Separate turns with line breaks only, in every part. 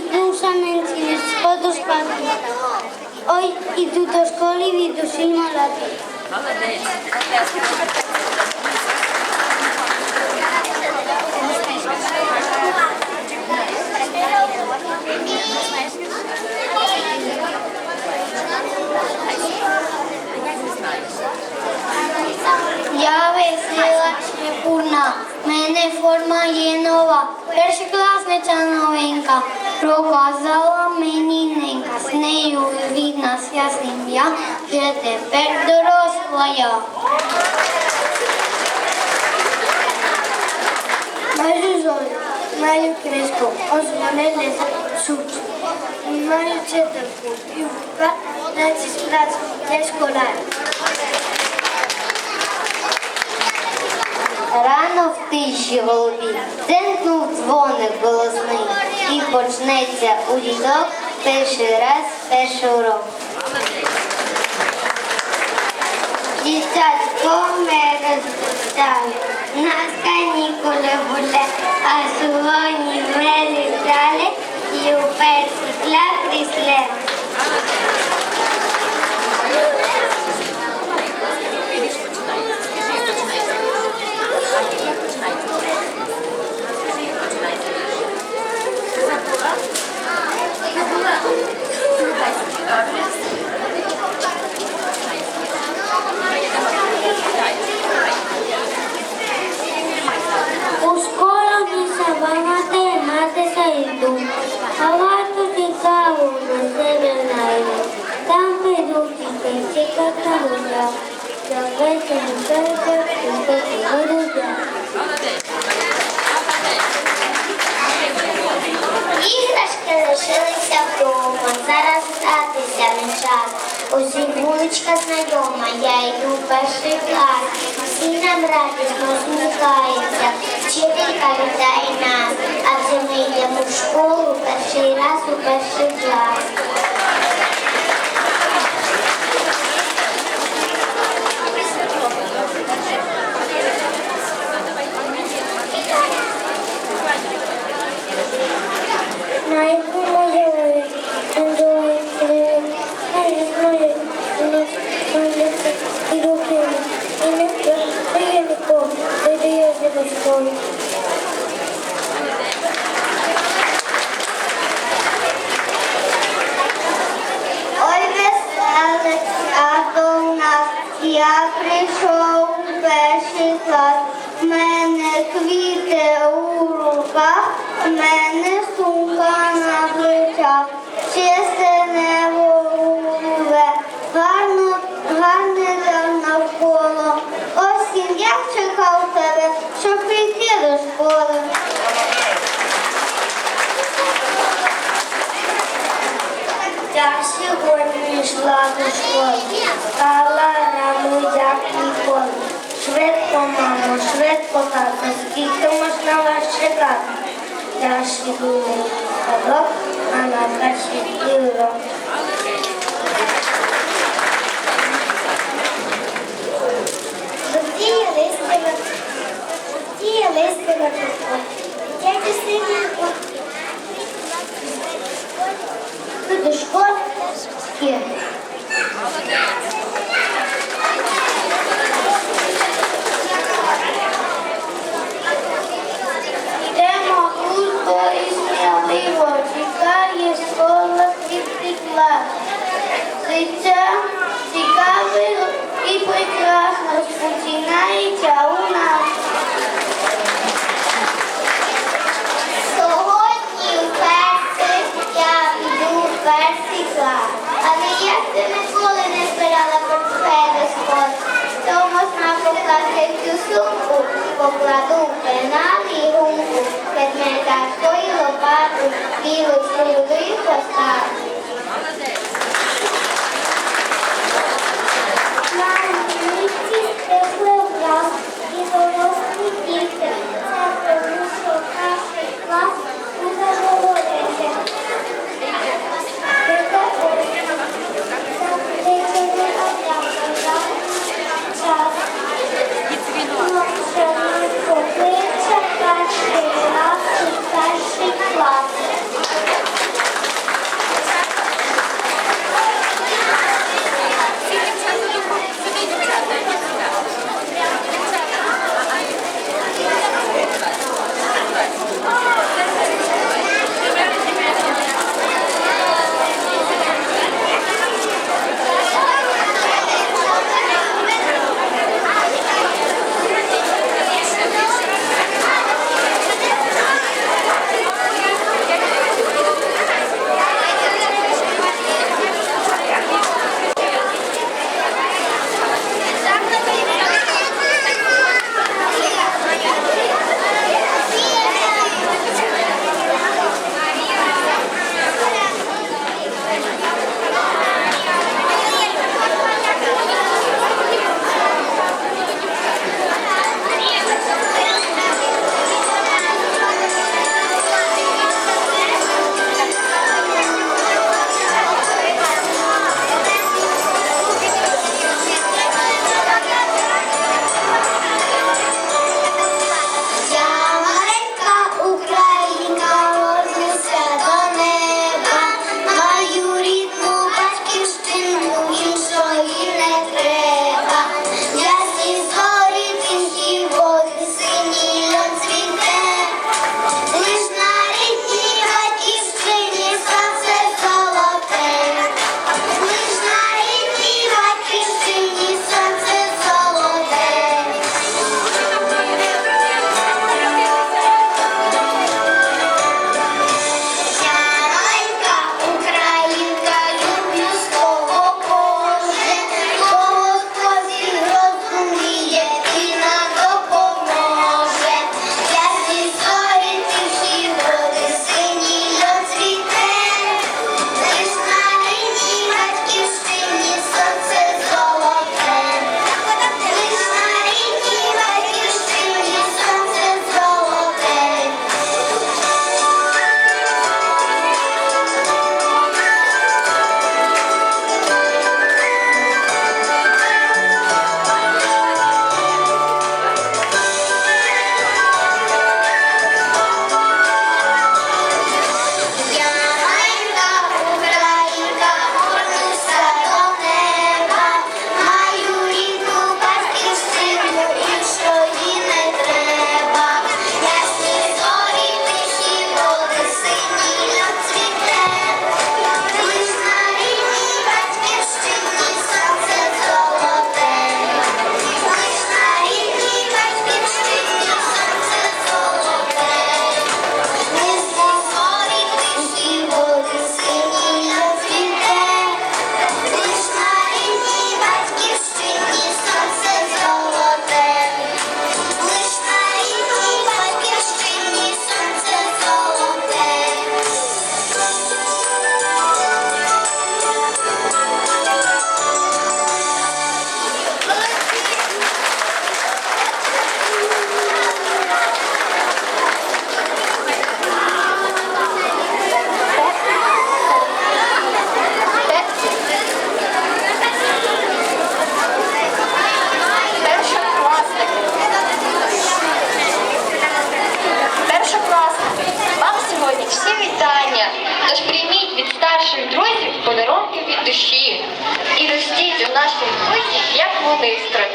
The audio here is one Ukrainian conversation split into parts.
Змушаненці не сходу спати. Ой, іду до школи від душі молоді.
Молодець.
Я весела шепурна, мене форма є нова. Першокласниця новенька, проказала мені ненька. З нею від нас я сім'я, вже тепер доросла я. Маю золі, маю кришку, ось вони суть. Маю читанку і вука, значить працю, я школяр. Рано в тиші голубі дзенькнув дзвоник голосний і почнеться у дідок перший раз перший урок. Дітятко мене стали, нас канікули були, а сьогодні ми літали і у перший клас прийшли. Час. Усі вуличка знайома, я йду в перший клас. Всі нам радісно сміхаються, вчителька вітає нас, адже ми йдемо в школу перший раз у перший клас. На чекав тебе, щоб прийти до школи. Я сьогодні йшла до школи, стала рано, як ніколи. Швидко, мамо, швидко, тато, скільки можна вас чекати? Я в садок, а на перший урок. Жовтіє листя, жовтіє листя на кутку. Дядя синій Ти до школи? Є. Йдемо густо і сміливо, чекає школа світлий клас. Життя цікаве і прекрасно починається у нас. Сьогодні вперше я йду в перший клас. Але я ще ніколи не збирала портфелі з школи. То можна покласти цю сумку, покладу пенал і гумку, предмета стоїло пару, білу і поставлю.
нашій кузі, як
вони страждають.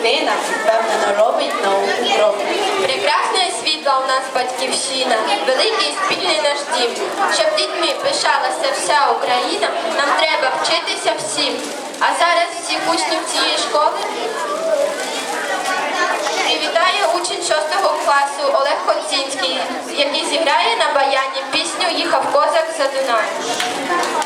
Дитина, впевнено робить науку крок.
Прекрасна і світла у нас батьківщина, великий спільний наш дім. Щоб дітьми пишалася вся Україна, нам треба вчитися всім. А зараз всіх учнів цієї школи привітає учень 6 класу Олег Хоцінський, який зіграє на баяні пісню Їхав козак за Дунаєм.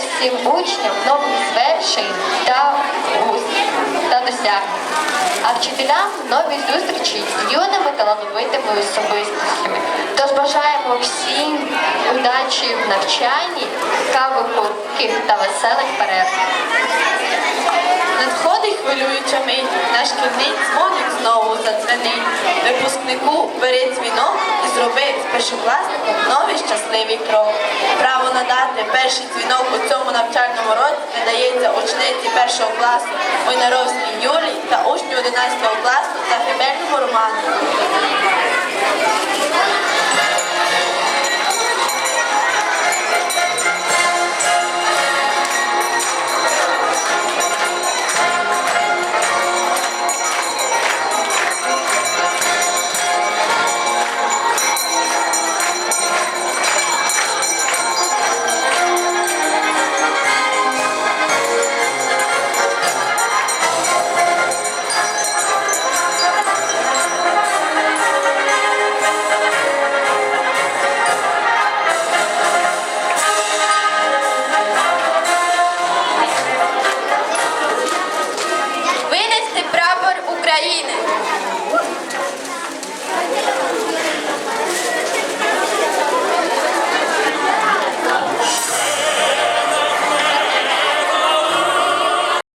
Всім учням нових звершень та, ус- та досягнень, а вчителям нові зустрічі з юними талановитими особистостями. Тож бажаємо всім удачі в навчанні, кави та веселих перерв.
Надходить хвилююча мить, наш шкільний дзвоник знову задзвенить. Випускнику бери дзвінок і зроби з першокласником новий щасливий крок. Право надати перший дзвінок у цьому навчальному році надається учениці першого класу Ойнаровській Юлії та учню 11 класу Загибельному Роману.